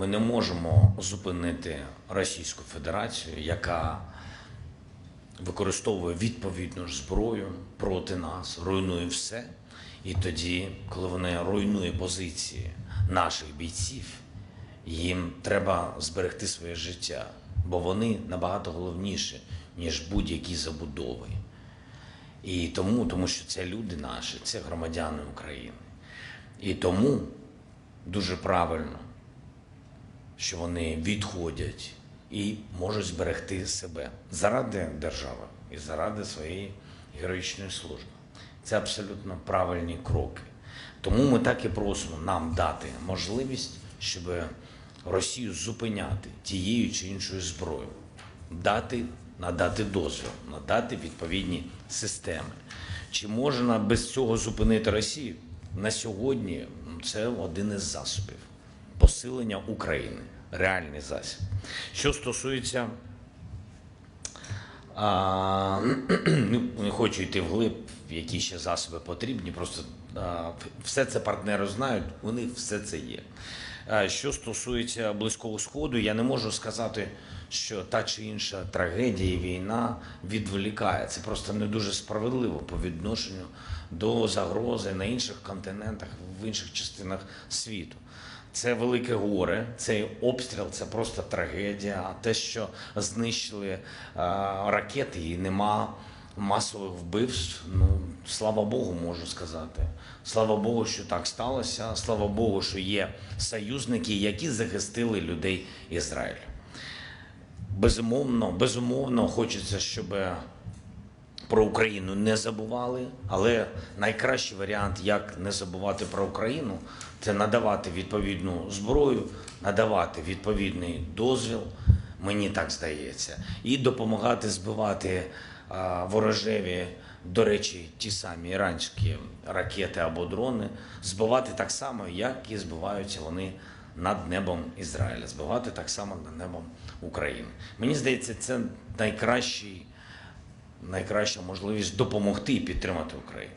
Ми не можемо зупинити Російську Федерацію, яка використовує відповідну ж зброю проти нас, руйнує все. І тоді, коли вони руйнує позиції наших бійців, їм треба зберегти своє життя, бо вони набагато головніші, ніж будь-які забудови. І тому, тому що це люди наші, це громадяни України. І тому дуже правильно, що вони відходять і можуть зберегти себе заради держави і заради своєї героїчної служби. Це абсолютно правильні кроки. Тому ми так і просимо нам дати можливість, щоб Росію зупиняти тією чи іншою зброєю, дати, надати дозвіл, надати відповідні системи. Чи можна без цього зупинити Росію? На сьогодні це один із засобів посилення України, реальний засіб. Що стосується а, ну, не хочу йти вглиб, які ще засоби потрібні. Просто а, все це партнери знають, у них все це є. А, Що стосується Близького Сходу, я не можу сказати, що та чи інша трагедія, війна відволікає. Це просто не дуже справедливо по відношенню до загрози на інших континентах, в інших частинах світу. Це велике горе, цей обстріл це просто трагедія. А те, що знищили а, ракети, і нема масових вбивств. Ну слава Богу, можу сказати. Слава Богу, що так сталося. Слава Богу, що є союзники, які захистили людей Ізраїлю. Безумовно, безумовно, хочеться, щоб про Україну не забували, але найкращий варіант, як не забувати про Україну, це надавати відповідну зброю, надавати відповідний дозвіл, мені так здається, і допомагати збивати а, ворожеві, до речі, ті самі іранські ракети або дрони, збивати так само, як і збиваються вони над небом Ізраїля, збивати так само над небом України. Мені здається, це найкращий найкраща можливість допомогти і підтримати Україну.